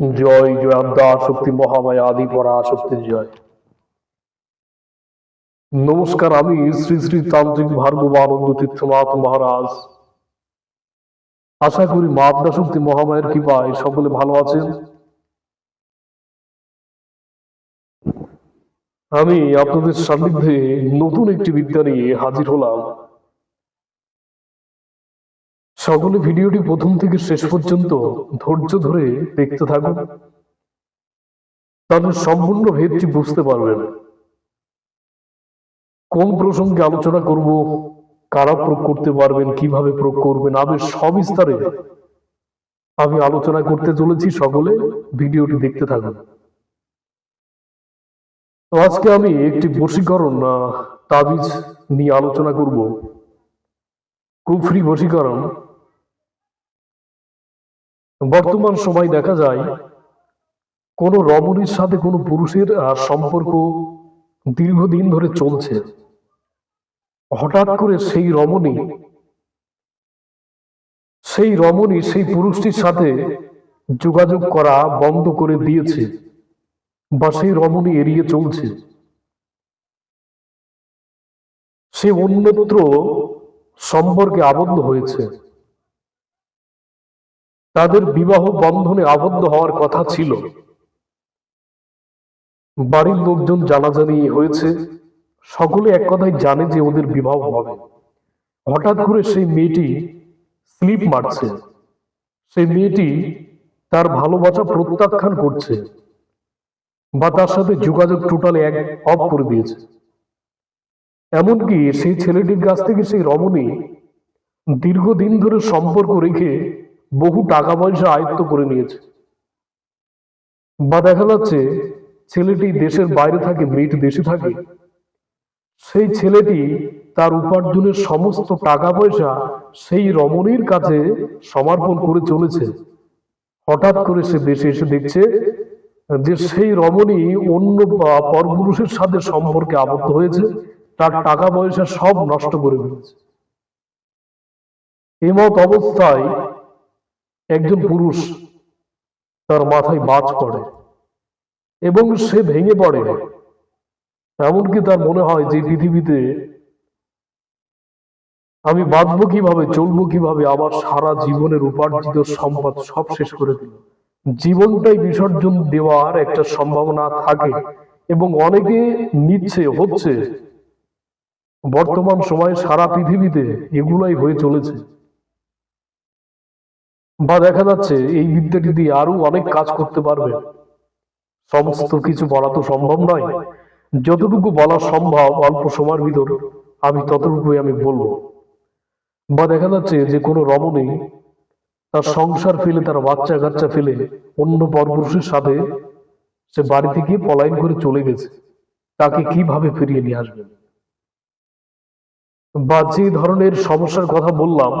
জয় জয় আদ্যা শক্তি মহামায়া, আদি পরা শক্তির জয়। নমস্কার, আমি শ্রী শ্রী তান্ত্রিক ভার্গব আনন্দ তীর্থনাথ মহারাজ। আশা করি মা আদ্যা শক্তি মহামায়ের কৃপায় সকলে ভালো আছেন। আমি আপনাদের সান্নিধ্যে নতুন একটি বিদ্যা নিয়ে হাজির হলাম। সকলে ভিডিওটি প্রথম থেকে শেষ পর্যন্ত ধৈর্য ধরে দেখতে থাকুন। তাহলে সম্পূর্ণ ভেদটি বুঝতে পারবেন। কোন প্রসঙ্গে আলোচনা করব, কারা প্রয়োগ করতে পারবেন, কীভাবে প্রয়োগ করবেন আমি সবিস্তারে আমি আলোচনা করতে চলেছি। সকলে ভিডিওটি দেখতে থাকুন। আজকে আমি একটি বশীকরণ তাবিজ নিয়ে আলোচনা করব। কুফরি বশীকরণ। বর্তমান সময় দেখা যায়, কোন রমণীর সাথে কোনো পুরুষের সম্পর্ক দীর্ঘদিন ধরে চলছে। হঠাৎ করে সেই রমণী সেই রমণী সেই পুরুষটির সাথে যোগাযোগ করা বন্ধ করে দিয়েছে বা সেই রমণী এড়িয়ে চলছে। সে অন্যত্র সম্পর্কে আবদ্ধ হয়েছে। তাদের বিবাহ বন্ধনে আবদ্ধ হওয়ার কথা ছিল। বাড়ির লোকজন জানাজানি হয়েছে, সকলে এক কথাই জানে যে ওদের বিবাহ হবে। হঠাৎ করে সেই মেয়েটি স্লিপ মারছে। সেই মেয়েটি তার ভালোবাসা প্রত্যাখ্যান করছে বা তার সাথে যোগাযোগ টোটালি এক অফ করে দিয়েছে। এমনকি সেই ছেলেটির কাছ থেকে সেই রমণী দীর্ঘদিন ধরে সম্পর্ক রেখে বহু টাকা পয়সা আয়ত্ত করে নিয়েছে। বা দেখা যাচ্ছে ছেলেটি দেশের বাইরে থাকে, মেয়েটি দেশে থাকে। সেই ছেলেটি তার উপার্জনের সমস্ত টাকা পয়সা সেই রমণীর কাছে সমর্পণ করে চলেছে। হঠাৎ করে সে দেশে এসে দেখছে যে সেই রমণী অন্য পরপুরুষের সাথে সম্পর্কে আবদ্ধ হয়েছে, তার টাকা পয়সা সব নষ্ট করে ফেলেছে। এমত অবস্থায় একজন পুরুষ তার মাথায় বাজ পড়ে এবং সে ভেঙে পড়ে। এমনকি তার মনে হয় যে পৃথিবীতে আমি বাঁচবো কীভাবে চলবো কীভাবে আমার সারা জীবনের উপার্জিত সম্পদ সব শেষ করে দিল। জীবনটাই বিসর্জন দেওয়ার একটা সম্ভাবনা থাকে এবং অনেকে নিচ্ছে হচ্ছে। বর্তমান সময়ে সারা পৃথিবীতে এগুলাই হয়ে চলেছে। বা দেখা যাচ্ছে এই বিদ্যাটি দিয়ে আরও অনেক কাজ করতে পারবে, সমস্ত কিছু বলা তো সম্ভব নয়। যতটুকু বলা সম্ভব অল্প সময়ের ভিতর আমি ততটুকুই আমি বলব। বা দেখা যাচ্ছে যে কোনো রমণী তার সংসার ফেলে, তার বাচ্চা কাচ্চা ফেলে অন্য পরপুরুষের সাথে সে বাড়িতে গিয়ে পলায়ন করে চলে গেছে। তাকে কীভাবে ফিরিয়ে নিয়ে আসবেন বা যে ধরনের সমস্যার কথা বললাম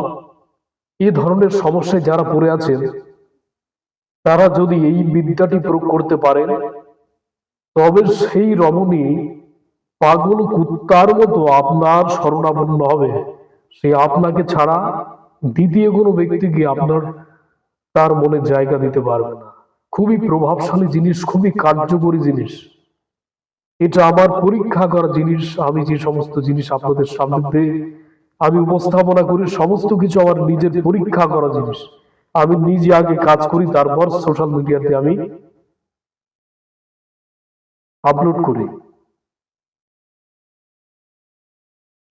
এই ধরনের সমস্যায় যারা পড়ে আছেন, তারা যদি এই বিদ্যাটি প্রয়োগ করতে পারেন, তবে সেই রমণী পাগল কুত্তার মতো আপনার শরণাপন্ন হবে। সে আপনাকে ছাড়া দ্বিতীয় কোনো ব্যক্তিকে আপনার তার মনে জায়গা দিতে পারবে না। খুবই প্রভাবশালী জিনিস, খুবই কার্যকরী জিনিস। এটা আমার পরীক্ষা করা জিনিস। আমি যে সমস্ত জিনিস আপনাদের সামনে আমি উপস্থাপনা করি সমস্ত কিছু আমার নিজের পরীক্ষা করা জিনিস। আমি নিজে আগে কাজ করি, তারপর সোশ্যাল মিডিয়াতে আমি আপলোড করি।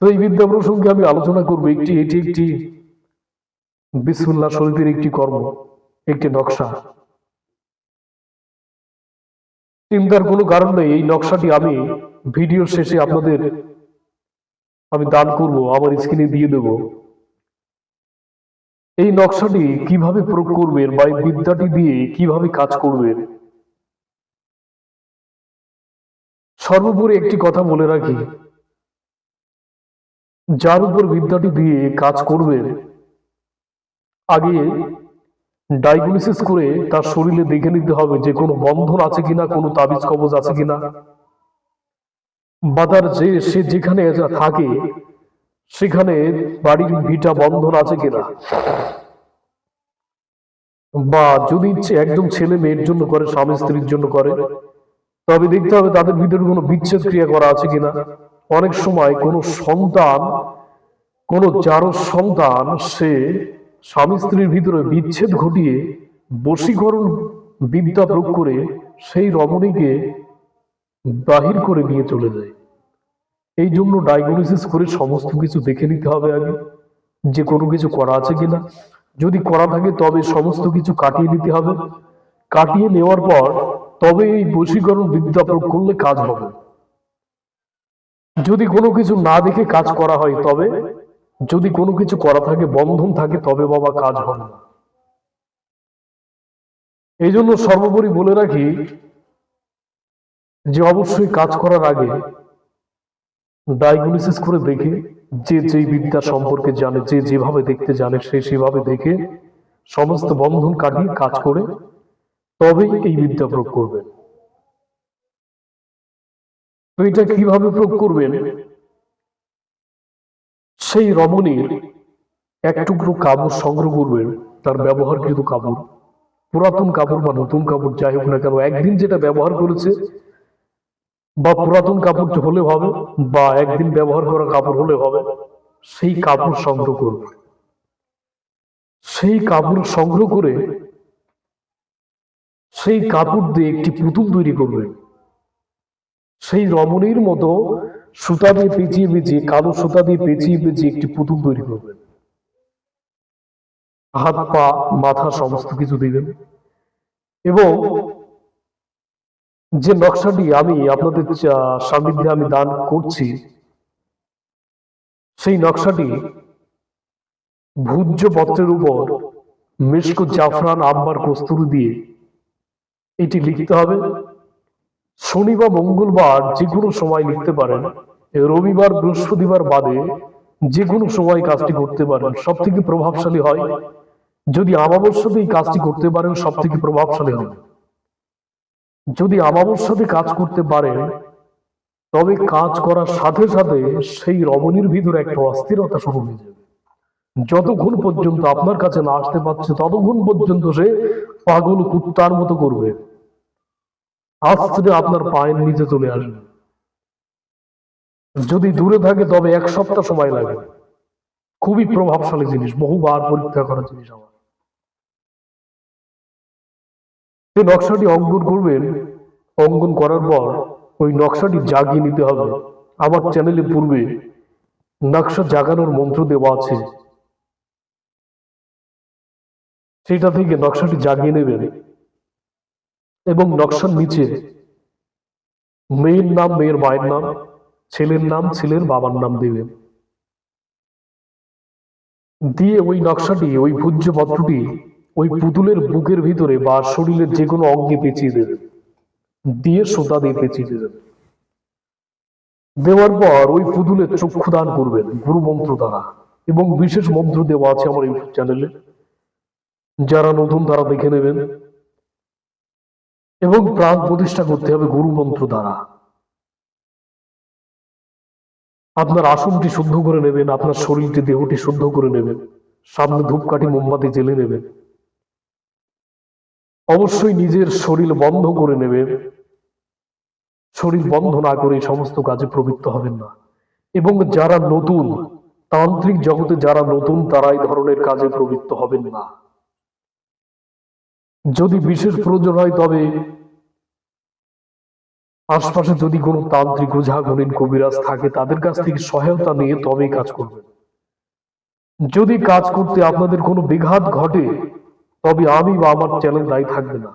তো এই বিদ্যা প্রসঙ্গে আমি আলোচনা করব একটি, এটি একটি বিসমুল্লাহ শরীফের একটি কর্ম, একটি নকশা। চিন্তার কোনো কারণ নেই, এই নকশাটি আমি ভিডিও শেষে আপনাদের আমি দান করব, আমার স্ক্রিনে দিয়ে দেব। এই নকশাটি কীভাবে প্রয়োগ করবেন বা এই বিদ্যাটি দিয়ে কীভাবে কাজ করবেন? সর্বোপরি একটি কথা বলে রাখি। যার উপর বিদ্যাটি দিয়ে কাজ করবেন, আগে ডায়াগনোসিস করে তার শরীরে দেখে নিতে হবে যে কোনো বন্ধন আছে কিনা, কোনো তাবিজ কবজ আছে কিনা। বা তার যে সে যেখানে থাকে, সেখানে বাড়ির ভিটা বন্ধন আছে কিনা? বা যদি ইচ্ছে একজন ছেলে মেয়ের জন্য করে, স্বামী স্ত্রীর জন্য করে, তবে দেখতে হবে তাদের ভিতরে কোনো বিচ্ছেদ ক্রিয়া করা আছে কিনা? অনেক সময় কোনো সন্তান, কোনো যারো সন্তান সে স্বামী স্ত্রীর ভিতরে বিচ্ছেদ ঘটিয়ে বশীকরণ বিদ্যা প্রয়োগ করে সেই রমণীকে বাহির করে নিয়ে চলে যায়। এই জন্য ডায়াগনোসিস করে সমস্ত কিছু দেখে নিতে হবে আগে, যে কোনো কিছু করা আছে কিনা। যদি করা থাকে তবে সমস্ত কিছু কাটিয়ে নিতে হবে। কাটিয়ে নেওয়ার পর তবে এই বশীকরণ বিদ্যা প্রয়োগ করলে কাজ হবে। যদি কোনো কিছু না দেখে কাজ করা হয় তবে, যদি কোনো কিছু করা থাকে, বন্ধন থাকে, তবে বাবা কাজ হবে। এই জন্য সর্বোপরি বলে রাখি যে অবশ্যই কাজ করার আগে ডায়াগনোসিস করে দেখে, যে যেই বিদ্যা সম্পর্কে জানে, যে যেভাবে দেখতে জানে, সে সেভাবে দেখে সমস্ত বন্ধন কাটিয়ে কাজ করে, তবেই এই বিদ্যা প্রয়োগ করবেন তো এটা কীভাবে প্রয়োগ করবেন? সেই রমণীর এক টুকরো কাপড় সংগ্রহ করবেন, তার ব্যবহারকৃত কাপড়, পুরাতন কাপড় বা নতুন কাপড়, যাই হোক না কেন, একদিন যেটা ব্যবহার করেছে বা পুরাতন কাপড় হলে হবে, বা একদিন ব্যবহার করা কাপড় হলে হবে, সেই কাপড় সংগ্রহ করবে সেই কাপড় সংগ্রহ করে সেই কাপড় দিয়ে একটি পুতুল তৈরি করবে। সেই রমণীর মতো সুতা দিয়ে পেঁচিয়ে পেঁচিয়ে, কালো সুতা দিয়ে পেঁচিয়ে পেঁচিয়ে একটি পুতুল তৈরি করবেন হাত, পা, মাথা সমস্ত কিছু দিবেন এবং যে নকশাটি আমি আপনাদের সান্নিধ্যে আমি দান করছি, সেই নকশাটি ভূজ্য পত্রের উপর মিষ্ক জাফরান আব্বার কস্তুরি দিয়ে এটি লিখতে হবে। শনি বা মঙ্গলবার যে কোনো সময় লিখতে পারেন। রবিবার, বৃহস্পতিবার বাদে যে কোনো সময় কাজটি করতে পারেন। সব থেকে প্রভাবশালী হয়, যদি আমাবস্যাতে এই কাজটি করতে পারেন সব থেকে প্রভাবশালী হবে। যদি আমাবস্যাতে কাজ করতে পারেন, তবে কাজ করার সাথে সাথে সেই রমণীর ভিতরে একটা অস্থিরতা শুরু হয়ে যাবে। যতক্ষণ পর্যন্ত আপনার কাছে না আসতে পারছে, ততক্ষণ পর্যন্ত সে পাগল কুত্তার মতো করবে। আস্তে আপনার পায়ের নিচে চলে আসবে। যদি দূরে থাকে, তবে এক সপ্তাহ সময় লাগে খুবই প্রভাবশালী জিনিস, বহুবার পরীক্ষা করা জিনিস আমার। এই নকশাটি অঙ্কন করবেন, অঙ্কন করার পর ওই নকশাটি জাগিয়ে নিতে হবে। আমার চ্যানেলে পূর্বে নকশা জাগানোর মন্ত্র দেওয়া আছে। সেটা থেকে নকশাটি জাগিয়ে নেবেন এবং নকশার নিচে মেয়ের নাম, মেয়ের মায়ের নাম, ছেলের নাম, ছেলের বাবার নাম দেবেন। দিয়ে ওই নকশাটি, ওই ভূজ্য পত্রটি ওই পুতুলের বুকের ভিতরে বা শরীরের যে কোনো অঙ্গে পেঁচিয়ে দেবেন দিয়ে সুতা দিয়ে পেঁচিয়ে দেবেন দেওয়ার পর ওই পুতুলের চক্ষু দান করবেন গুরু মন্ত্র দ্বারা। এবং বিশেষ মন্ত্র দেওয়া আছে আমার ইউটিউব চ্যানেলে যারা নতুন তারা দেখে নেবেন। এবং প্রাণ প্রতিষ্ঠা করতে হবে গুরু মন্ত্র দ্বারা। আপনার আসনটি শুদ্ধ করে নেবেন, আপনার শরীরটি দেহটি শুদ্ধ করে নেবেন, সামনে ধূপকাঠি মোমবাতি জেলে নেবেন। অবশ্যই নিজের শরীর বন্ধ করে নেবেন শরীর বন্ধ না করে সমস্ত কাজে প্রবৃত্ত হবেন না। এবং যারা নতুন, তান্ত্রিক জগতে যারা নতুন, তারা এই ধরনের কাজে প্রবৃত্ত হবেন না। যদি বিশেষ প্রয়োজন হয় তবে আশপাশে যদি কোনো তান্ত্রিক ওঝা গণিন কবিরাজ থাকে, তাদের কাছ থেকে সহায়তা নিয়ে তবেই কাজ করবেন। যদি কাজ করতে আপনাদের কোনো বিঘাত ঘটে তবে আমি বা আমার চ্যানেল দায়ী থাকবে না।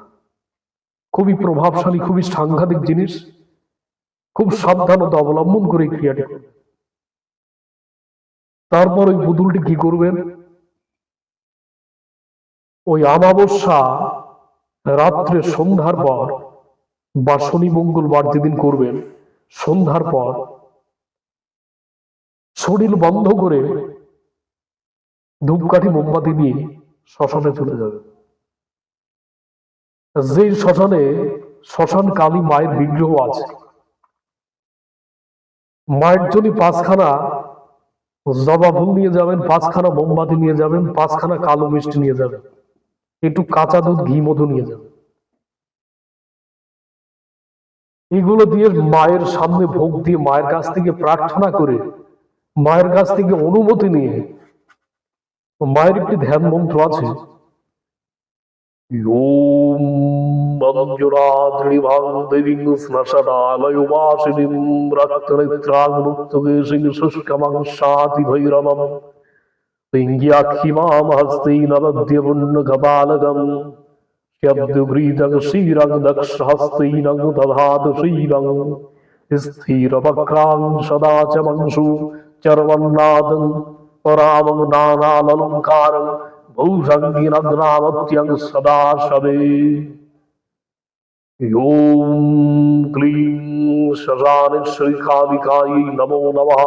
খুবই প্রভাবশালী, খুবই সাংঘাতিক জিনিস। খুব সাবধানতা অবলম্বন করে ক্রিয়াটি তারপর ওই পুতুলটি কি করবেন? ওই আমাবস্যা রাত্রে সন্ধ্যার পর, বা শনি মঙ্গলবার যেদিন করবেন, সন্ধ্যার পর শরীর বন্ধ করে ধূপকাঠি, মোমবাতি নিয়ে শ্মশানে চলে যাবে। যে শ্মশানে শ্মশান কালী মায়ের বিগ্রহ আছে, মায়ের জন্য পাঁচখানা জবা ফুল নিয়ে যাবেন, পাঁচখানা মোমবাতি নিয়ে যাবেন, পাঁচখানা কালো মিষ্টি নিয়ে যাবেন, একটু কাঁচা দুধ, ঘি, মধু নিয়ে যাবেন। এগুলো দিয়ে মায়ের সামনে ভোগ দিয়ে মায়ের কাছ থেকে প্রার্থনা করে, মায়ের কাছ থেকে অনুমতি নিয়ে মায়ের একটি ধ্যান মন্ত্র আছে। ওম মঞ্জুরাদ্রিভাং দেবীং স্নশরালয়ুবাসিনীং রক্তনেত্রাং মুক্তকেশিং শুষ্কমং শাতি ভৈরবম পিঙ্গ্যাক্ষিমাম হস্তেন নবদ্যপুণ্যকপালকম শব্দগ্রীতং শ্রীরং দক্ষহস্তেনং দধাতু শ্রীরং স্থিরবক্রাং সদা চ সদা সবে নমো নমঃ।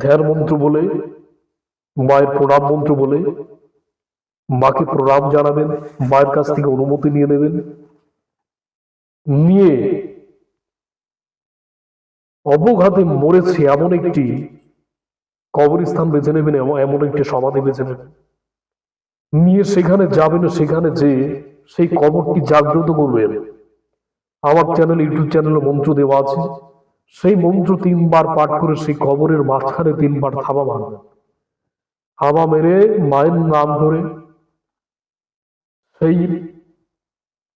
ধ্যান মন্ত্র বলে, মায়ের প্রণাম মন্ত্র বলে, মাকে প্রণাম জানাবেন, মায়ের কাছ থেকে অনুমতি নিয়ে নেবেন। নিয়ে অবঘাতে মরেছে এমন একটি কবরস্থান বেছে নেবেন এমন- একটি সমাধি বেছে নেবেন। নিয়ে সেখানে যাবেন, সেখানে যে সেই কবরটি জাগ্রত করবেন। আমার চ্যানেল ইউটিউব চ্যানেলে মন্ত্র দেওয়া আছে। সেই মন্ত্র তিনবার পাঠ করে সেই কবরের মাঝখানে তিনবার থাবা মারবেন। থাবা মেরে মায়ের নাম ধরে সেই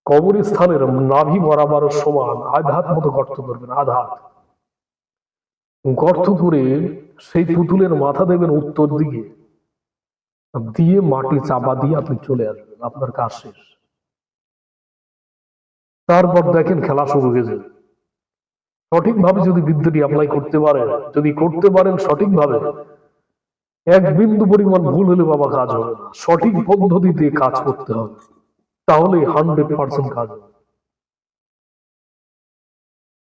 কবরস্থানের নাভি বরাবর সমান আধাত মতো গর্ত করবেন আধাত গর্ত করে সেই পুতুলের মাথা দেবেন উত্তর দিকে। দিয়ে মাটি চাপা দিয়ে আপনি চলে আসবেন, আপনার কাজ শেষ। তারপর দেখেন খেলা শুরু হয়ে যাবে। সঠিকভাবে যদি বিদ্যুৎটি অ্যাপ্লাই করতে পারেন, যদি করতে পারেন সঠিকভাবে, এক বিন্দু পরিমাণ ভুল হলে বাবা কাজ হবে সঠিক পদ্ধতিতে কাজ করতে হবে। তাহলে হান্ড্রেড পার্সেন্ট কাজ হবে।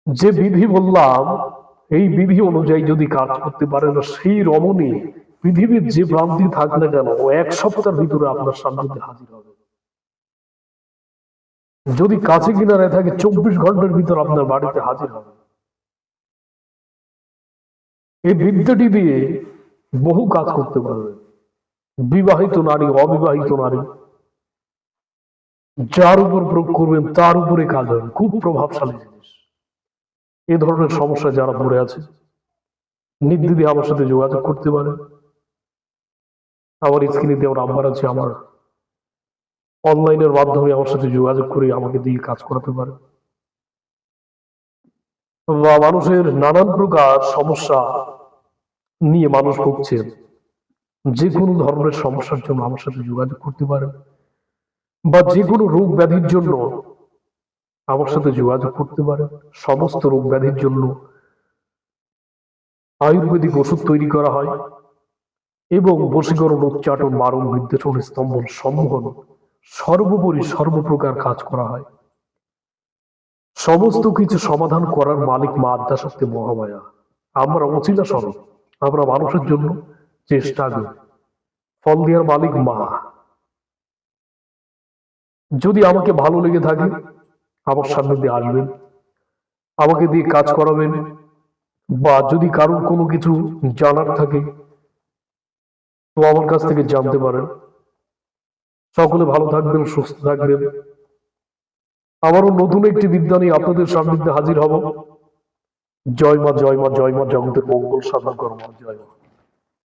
যে বিধি বললাম এই বিধি অনুযায়ী যদি কাজ করতে পারেন, সেই রমণী পৃথিবীর যে প্রান্তি থাক না কেন, ও এক সপ্তাহের ভিতরে আপনার সামনে হাজির হবে। যদি কাছে কিনারে থাকে, চব্বিশ ঘণ্টার ভিতর আপনার বাড়িতে হাজির হবে। এই বিদ্যাটি দিয়ে বহু কাজ করতে পারবে বিবাহিত নারী, অবিবাহিত নারী, যার উপর প্রয়োগ করবেন, তার উপরে কাজ হবে। খুব প্রভাবশালী এ ধরনের সমস্যা যারা পড়ে আছে, নির্দিদি আমার সাথে যোগাযোগ করতে পারে। আমার স্ক্রিনে দেওয়ার নাম্বার আছে, আমার অনলাইনের মাধ্যমে আমার সাথে যোগাযোগ করে আমাকে দিয়ে কাজ করাতে পারে। বা মানুষের নানান প্রকার সমস্যা নিয়ে মানুষ ভুগছেন যে কোনো ধরনের সমস্যার জন্য আমার সাথে যোগাযোগ করতে পারেন বা যে কোনো রোগ ব্যাধির জন্য আমার সাথে যোগাযোগ করতে পারেন। সমস্ত রোগ ব্যাধির জন্য আয়ুর্বেদিক ওষুধ তৈরি করা হয় এবং বশীকরণ উচ্চাটন মারণ বিদ্বেষণ স্তম্ভন সম্মোহন সর্বোপরি সর্বপ্রকার কাজ করা হয়। সমস্ত কিছু সমাধান করার মালিক মা আদ্যাশক্তি মহামায়া। আমরা অচিলা স্বরূপ। আমরা মানুষের জন্য চেষ্টা করি। ফল দেওয়ার মালিক মা। যদি আমাকে ভালো লেগে থাকে আমার সামনে দিয়ে আসবেন। আমাকে দিয়ে কাজ করাবেন। বা যদি কারোর কোনো কিছু জানার থাকে, তো আমার কাছ থেকে জানতে পারেন। সকলে ভালো থাকবেন, সুস্থ থাকবেন। আবারও নতুন একটি বিদ্যা নিয়ে আপনাদের সামনে হাজির হব। জয় মা জয় মা জয় মা, জগতের মঙ্গল সাধন কর্ম জয় মা।